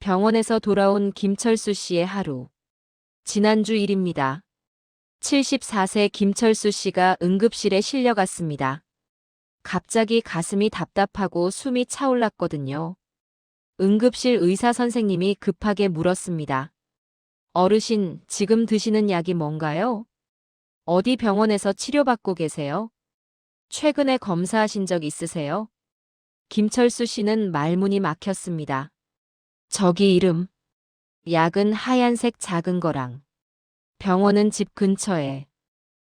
병원에서 돌아온 김철수 씨의 하루. 지난주 일입니다. 74세 김철수 씨가 응급실에 실려갔습니다. 갑자기 가슴이 답답하고 숨이 차올랐거든요. 응급실 의사 선생님이 급하게 물었습니다. 어르신, 지금 드시는 약이 뭔가요? 어디 병원에서 치료받고 계세요? 최근에 검사하신 적 있으세요? 김철수 씨는 말문이 막혔습니다. 저기 이름. 약은 하얀색 작은 거랑. 병원은 집 근처에.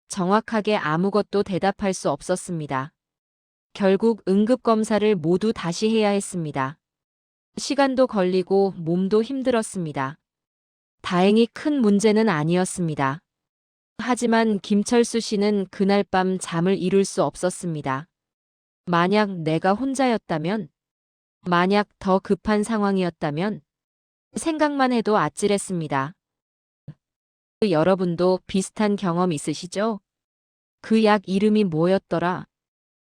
정확하게 아무것도 대답할 수 없었습니다. 결국 응급검사를 모두 다시 해야 했습니다. 시간도 걸리고 몸도 힘들었습니다. 다행히 큰 문제는 아니었습니다. 하지만 김철수 씨는 그날 밤 잠을 이룰 수 없었습니다. 만약 내가 혼자였다면, 만약 더 급한 상황이었다면, 생각만 해도 아찔했습니다. 여러분도 비슷한 경험 있으시죠? 그 약 이름이 뭐였더라?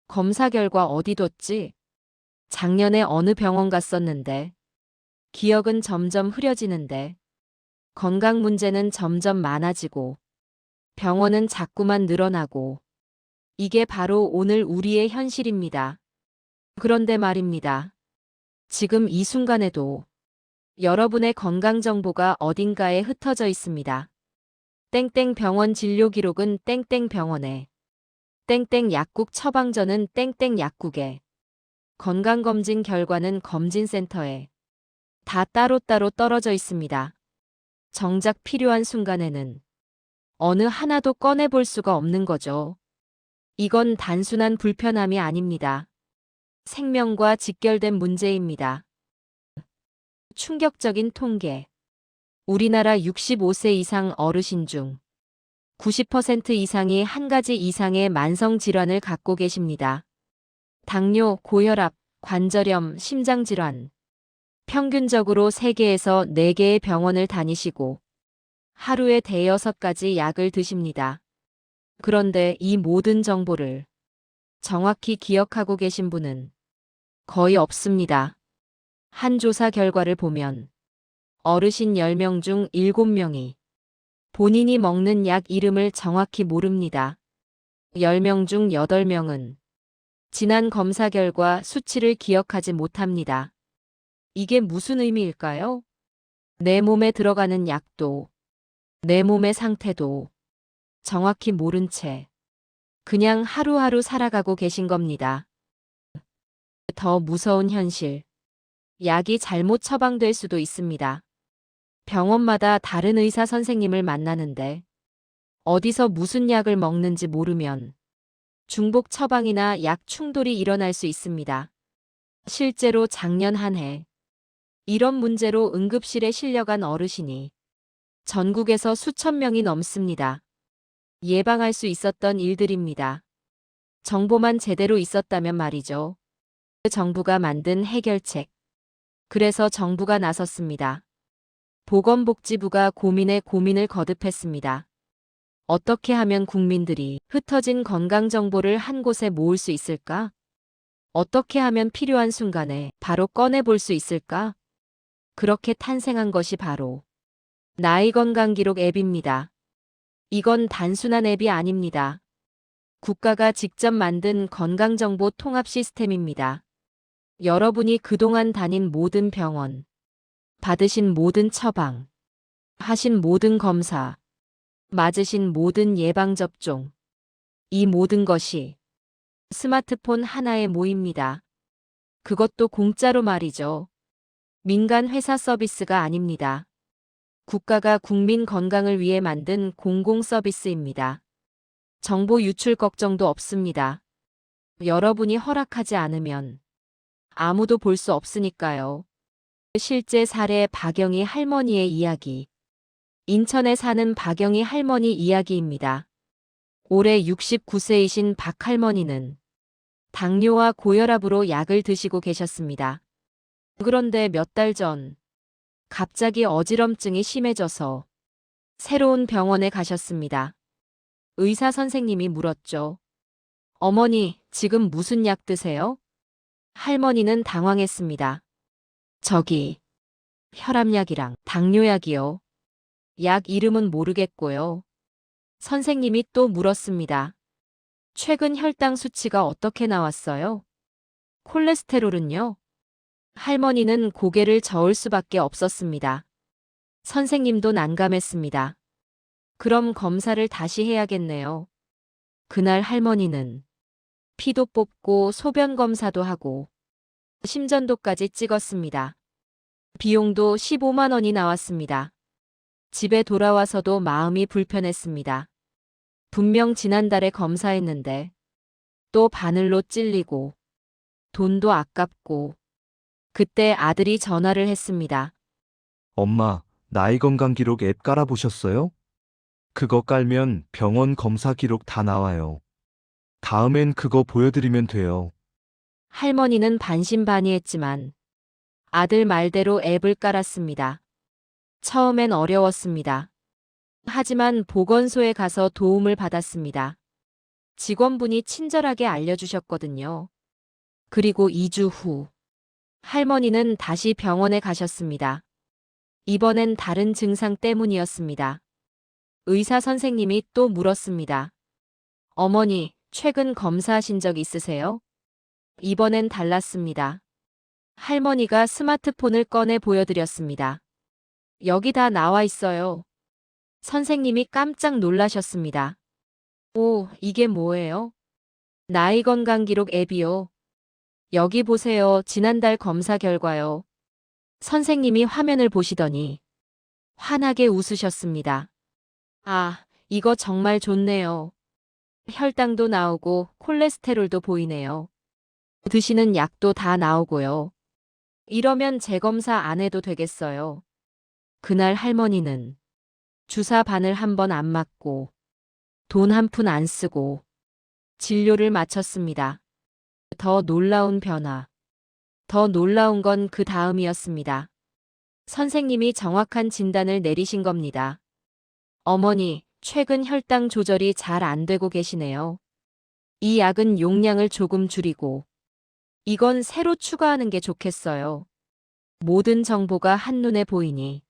검사 결과 어디 뒀지? 작년에 어느 병원 갔었는데. 기억은 점점 흐려지는데. 건강 문제는 점점 많아지고. 병원은 자꾸만 늘어나고. 이게 바로 오늘 우리의 현실입니다. 그런데 말입니다. 지금 이 순간에도 여러분의 건강 정보가 어딘가에 흩어져 있습니다. 땡땡 병원 진료 기록은 땡땡 병원에. 땡땡 약국 처방전은 땡땡 약국에. 건강검진 결과는 검진센터에. 다 따로따로 떨어져 있습니다. 정작 필요한 순간에는 어느 하나도 꺼내볼 수가 없는 거죠. 이건 단순한 불편함이 아닙니다. 생명과 직결된 문제입니다. 충격적인 통계. 우리나라 65세 이상 어르신 중 90% 이상이 한 가지 이상의 만성 질환을 갖고 계십니다. 당뇨, 고혈압, 관절염, 심장질환. 평균적으로 세계에서 4개의 병원을 다니시고 하루에 대여섯 가지 약을 드십니다. 그런데 이 모든 정보를 정확히 기억하고 계신 분은 거의 없습니다. 한 조사 결과를 보면 어르신 10명 중 7명이 본인이 먹는 약 이름을 정확히 모릅니다. 10명 중 8명은 지난 검사 결과 수치를 기억하지 못합니다. 이게 무슨 의미일까요? 내 몸에 들어가는 약도, 내 몸의 상태도 정확히 모른 채 그냥 하루하루 살아가고 계신 겁니다. 더 무서운 현실. 약이 잘못 처방될 수도 있습니다. 병원마다 다른 의사 선생님을 만나는데 어디서 무슨 약을 먹는지 모르면 중복 처방이나 약 충돌이 일어날 수 있습니다. 실제로 작년 한 해 이런 문제로 응급실에 실려간 어르신이 전국에서 수천 명이 넘습니다. 예방할 수 있었던 일들입니다. 정보만 제대로 있었다면 말이죠. 정부가 만든 해결책. 그래서 정부가 나섰습니다. 보건복지부가 고민에 고민을 거듭했습니다. 어떻게 하면 국민들이 흩어진 건강정보를 한 곳에 모을 수 있을까? 어떻게 하면 필요한 순간에 바로 꺼내볼 수 있을까? 그렇게 탄생한 것이 바로 나의 건강 기록 앱입니다. 이건 단순한 앱이 아닙니다. 국가가 직접 만든 건강정보 통합 시스템입니다. 여러분이 그동안 다닌 모든 병원, 받으신 모든 처방, 하신 모든 검사, 맞으신 모든 예방접종, 이 모든 것이 스마트폰 하나에 모입니다. 그것도 공짜로 말이죠. 민간 회사 서비스가 아닙니다. 국가가 국민 건강을 위해 만든 공공 서비스입니다. 정보 유출 걱정도 없습니다. 여러분이 허락하지 않으면 아무도 볼 수 없으니까요. 실제 사례 박영희 할머니의 이야기. 인천에 사는 박영희 할머니 이야기입니다. 올해 69세이신 박 할머니는 당뇨와 고혈압으로 약을 드시고 계셨습니다. 그런데 몇 달 전, 갑자기 어지럼증이 심해져서 새로운 병원에 가셨습니다. 의사 선생님이 물었죠. 어머니, 지금 무슨 약 드세요? 할머니는 당황했습니다. 저기, 혈압약이랑 당뇨약이요. 약 이름은 모르겠고요. 선생님이 또 물었습니다. 최근 혈당 수치가 어떻게 나왔어요? 콜레스테롤은요? 할머니는 고개를 저을 수밖에 없었습니다. 선생님도 난감했습니다. 그럼 검사를 다시 해야겠네요. 그날 할머니는 피도 뽑고 소변 검사도 하고 심전도까지 찍었습니다. 비용도 15만 원이 나왔습니다. 집에 돌아와서도 마음이 불편했습니다. 분명 지난달에 검사했는데 또 바늘로 찔리고 돈도 아깝고 그때 아들이 전화를 했습니다. 엄마, 나이 건강 기록 앱 깔아보셨어요? 그거 깔면 병원 검사 기록 다 나와요. 다음엔 그거 보여드리면 돼요. 할머니는 반신반의했지만 아들 말대로 앱을 깔았습니다. 처음엔 어려웠습니다. 하지만 보건소에 가서 도움을 받았습니다. 직원분이 친절하게 알려주셨거든요. 그리고 2주 후 할머니는 다시 병원에 가셨습니다. 이번엔 다른 증상 때문이었습니다. 의사 선생님이 또 물었습니다. 어머니, 최근 검사하신 적 있으세요? 이번엔 달랐습니다. 할머니가 스마트폰을 꺼내 보여드렸습니다. 여기 다 나와 있어요. 선생님이 깜짝 놀라셨습니다. 오, 이게 뭐예요? 나이 건강 기록 앱이요. 여기 보세요. 지난달 검사 결과요. 선생님이 화면을 보시더니 환하게 웃으셨습니다. 아, 이거 정말 좋네요. 혈당도 나오고 콜레스테롤도 보이네요. 드시는 약도 다 나오고요. 이러면 재검사 안 해도 되겠어요. 그날 할머니는 주사 바늘 한 번 안 맞고 돈 한 푼 안 쓰고 진료를 마쳤습니다. 더 놀라운 변화. 더 놀라운 건 그 다음이었습니다. 선생님이 정확한 진단을 내리신 겁니다. 어머니, 최근 혈당 조절이 잘 안 되고 계시네요. 이 약은 용량을 조금 줄이고 이건 새로 추가하는 게 좋겠어요. 모든 정보가 한눈에 보이니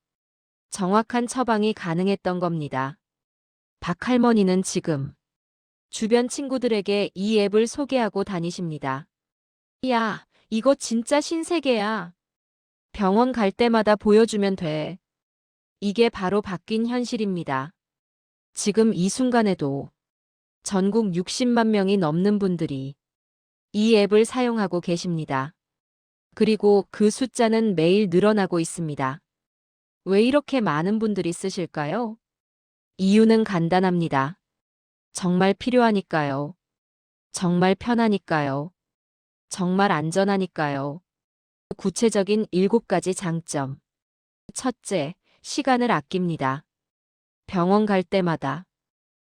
정확한 처방이 가능했던 겁니다. 박 할머니는 지금 주변 친구들에게 이 앱을 소개하고 다니십니다. 야, 이거 진짜 신세계야. 병원 갈 때마다 보여주면 돼. 이게 바로 바뀐 현실입니다. 지금 이 순간에도 전국 60만 명이 넘는 분들이 이 앱을 사용하고 계십니다. 그리고 그 숫자는 매일 늘어나고 있습니다. 왜 이렇게 많은 분들이 쓰실까요? 이유는 간단합니다. 정말 필요하니까요. 정말 편하니까요. 정말 안전하니까요. 구체적인 7가지 장점. 첫째, 시간을 아낍니다. 병원 갈 때마다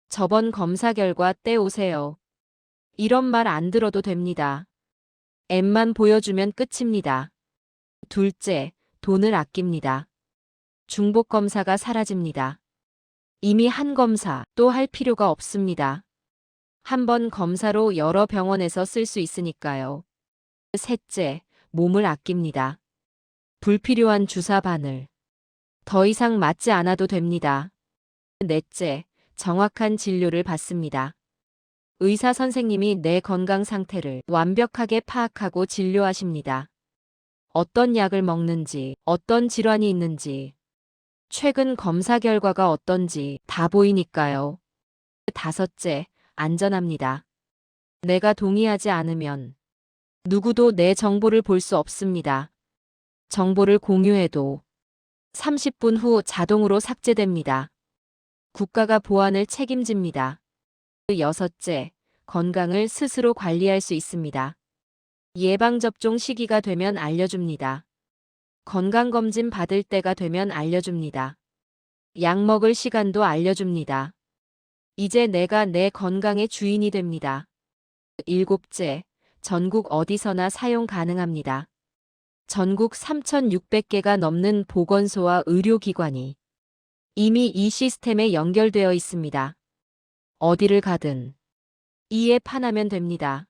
저번 검사 결과 떼오세요. 이런 말 안 들어도 됩니다. 앱만 보여주면 끝입니다. 둘째, 돈을 아낍니다. 중복 검사가 사라집니다. 이미 한 검사 또 할 필요가 없습니다. 한 번 검사로 여러 병원에서 쓸 수 있으니까요. 셋째, 몸을 아낍니다. 불필요한 주사 바늘. 더 이상 맞지 않아도 됩니다. 넷째, 정확한 진료를 받습니다. 의사 선생님이 내 건강 상태를 완벽하게 파악하고 진료하십니다. 어떤 약을 먹는지, 어떤 질환이 있는지, 최근 검사 결과가 어떤지 다 보이니까요. 다섯째, 안전합니다. 내가 동의하지 않으면 누구도 내 정보를 볼 수 없습니다. 정보를 공유해도 30분 후 자동으로 삭제됩니다. 국가가 보안을 책임집니다. 여섯째, 건강을 스스로 관리할 수 있습니다. 예방접종 시기가 되면 알려줍니다. 건강검진 받을 때가 되면 알려줍니다. 약 먹을 시간도 알려줍니다. 이제 내가 내 건강의 주인이 됩니다. 일곱째, 전국 어디서나 사용 가능합니다. 전국 3,600개가 넘는 보건소와 의료기관이 이미 이 시스템에 연결되어 있습니다. 어디를 가든 이 앱 하나면 됩니다.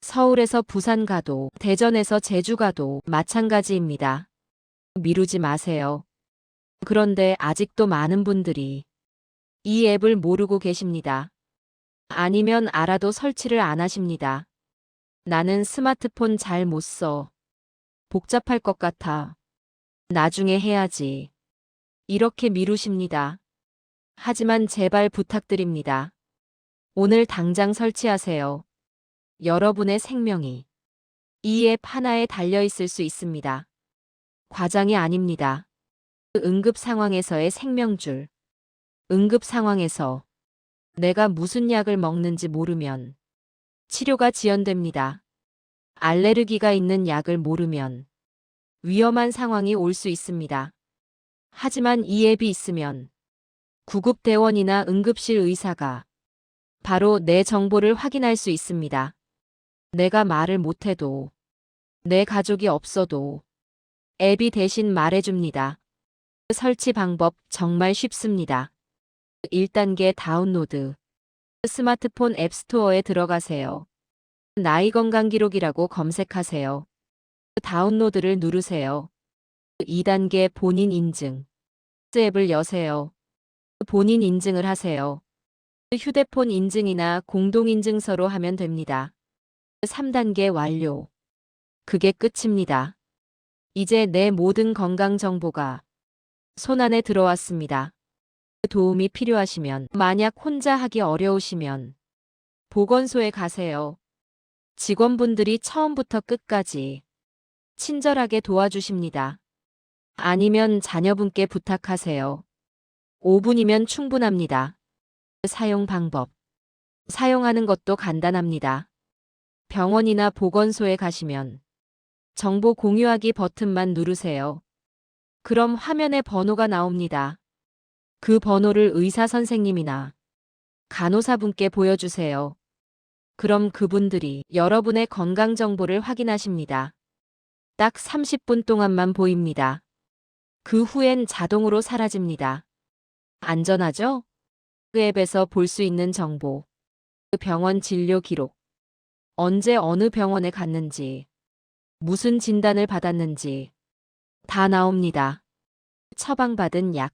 서울에서 부산 가도 대전에서 제주 가도 마찬가지입니다. 미루지 마세요. 그런데 아직도 많은 분들이 이 앱을 모르고 계십니다. 아니면 알아도 설치를 안 하십니다. 나는 스마트폰 잘 못 써. 복잡할 것 같아. 나중에 해야지. 이렇게 미루십니다. 하지만 제발 부탁드립니다. 오늘 당장 설치하세요. 여러분의 생명이 이 앱 하나에 달려 있을 수 있습니다. 과장이 아닙니다. 응급 상황에서의 생명줄. 응급 상황에서 내가 무슨 약을 먹는지 모르면 치료가 지연됩니다. 알레르기가 있는 약을 모르면 위험한 상황이 올 수 있습니다. 하지만 이 앱이 있으면 구급대원이나 응급실 의사가 바로 내 정보를 확인할 수 있습니다. 내가 말을 못해도 내 가족이 없어도 앱이 대신 말해줍니다. 설치 방법 정말 쉽습니다. 1단계 다운로드. 스마트폰 앱스토어에 들어가세요. 나이 건강 기록이라고 검색하세요. 다운로드를 누르세요. 2단계 본인 인증. 앱을 여세요. 본인 인증을 하세요. 휴대폰 인증이나 공동인증서로 하면 됩니다. 3단계 완료. 그게 끝입니다. 이제 내 모든 건강 정보가 손안에 들어왔습니다. 도움이 필요하시면, 만약 혼자 하기 어려우시면, 보건소에 가세요. 직원분들이 처음부터 끝까지 친절하게 도와주십니다. 아니면 자녀분께 부탁하세요. 5분이면 충분합니다. 사용 방법. 사용하는 것도 간단합니다. 병원이나 보건소에 가시면 정보 공유하기 버튼만 누르세요. 그럼 화면에 번호가 나옵니다. 그 번호를 의사 선생님이나 간호사분께 보여주세요. 그럼 그분들이 여러분의 건강 정보를 확인하십니다. 딱 30분 동안만 보입니다. 그 후엔 자동으로 사라집니다. 안전하죠? 그 앱에서 볼 수 있는 정보, 그 병원 진료 기록, 언제 어느 병원에 갔는지, 무슨 진단을 받았는지 다 나옵니다. 처방받은 약,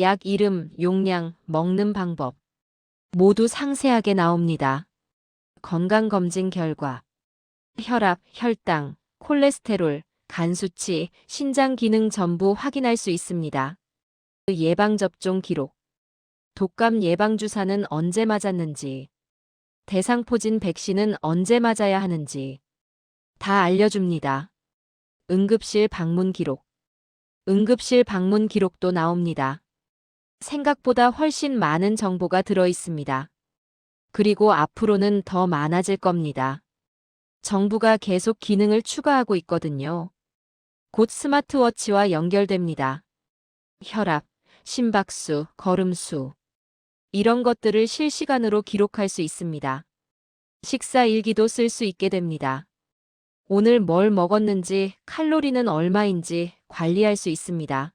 약 이름, 용량, 먹는 방법 모두 상세하게 나옵니다. 건강검진 결과, 혈압, 혈당, 콜레스테롤, 간 수치, 신장 기능 전부 확인할 수 있습니다. 예방접종 기록, 독감 예방주사는 언제 맞았는지, 대상포진 백신은 언제 맞아야 하는지 다 알려줍니다. 응급실 방문 기록, 응급실 방문 기록도 나옵니다. 생각보다 훨씬 많은 정보가 들어 있습니다. 그리고 앞으로는 더 많아질 겁니다. 정부가 계속 기능을 추가하고 있거든요. 곧 스마트워치와 연결됩니다. 혈압, 심박수, 걸음수. 이런 것들을 실시간으로 기록할 수 있습니다. 식사 일기도 쓸 수 있게 됩니다. 오늘 뭘 먹었는지, 칼로리는 얼마인지 관리할 수 있습니다.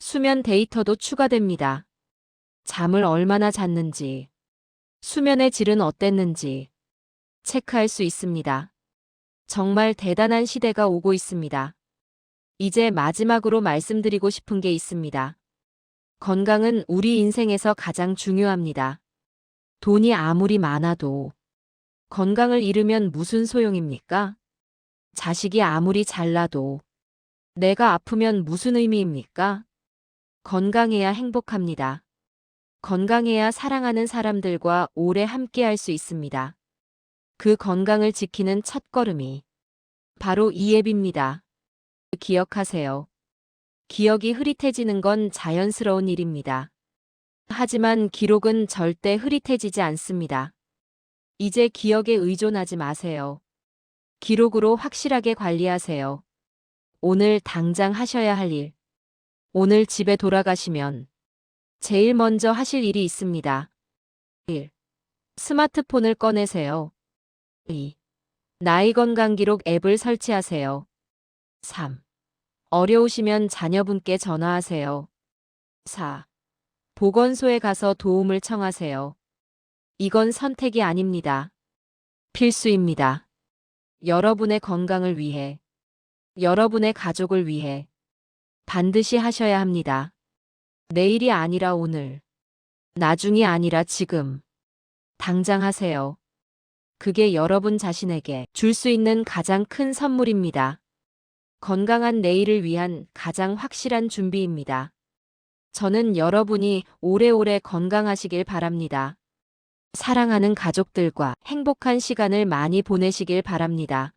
수면 데이터도 추가됩니다. 잠을 얼마나 잤는지, 수면의 질은 어땠는지 체크할 수 있습니다. 정말 대단한 시대가 오고 있습니다. 이제 마지막으로 말씀드리고 싶은 게 있습니다. 건강은 우리 인생에서 가장 중요합니다. 돈이 아무리 많아도 건강을 잃으면 무슨 소용입니까? 자식이 아무리 잘나도 내가 아프면 무슨 의미입니까? 건강해야 행복합니다. 건강해야 사랑하는 사람들과 오래 함께 할 수 있습니다. 그 건강을 지키는 첫걸음이 바로 이 앱입니다. 기억하세요. 기억이 흐릿해지는 건 자연스러운 일입니다. 하지만 기록은 절대 흐릿해지지 않습니다. 이제 기억에 의존하지 마세요. 기록으로 확실하게 관리하세요. 오늘 당장 하셔야 할 일. 오늘 집에 돌아가시면 제일 먼저 하실 일이 있습니다. 1. 스마트폰을 꺼내세요. 2. 나이 건강 기록 앱을 설치하세요. 3. 어려우시면 자녀분께 전화하세요. 4. 보건소에 가서 도움을 청하세요. 이건 선택이 아닙니다. 필수입니다. 여러분의 건강을 위해, 여러분의 가족을 위해, 반드시 하셔야 합니다. 내일이 아니라 오늘. 나중이 아니라 지금. 당장 하세요. 그게 여러분 자신에게 줄 수 있는 가장 큰 선물입니다. 건강한 내일을 위한 가장 확실한 준비입니다. 저는 여러분이 오래오래 건강하시길 바랍니다. 사랑하는 가족들과 행복한 시간을 많이 보내시길 바랍니다.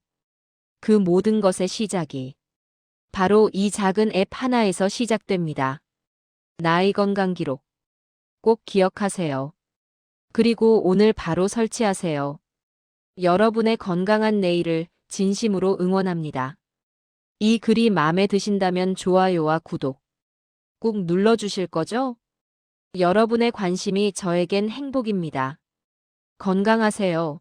그 모든 것의 시작이 바로 이 작은 앱 하나에서 시작됩니다. 나의 건강 기록. 꼭 기억하세요. 그리고 오늘 바로 설치하세요. 여러분의 건강한 내일을 진심으로 응원합니다. 이 글이 마음에 드신다면 좋아요와 구독 꼭 눌러주실 거죠? 여러분의 관심이 저에겐 행복입니다. 건강하세요.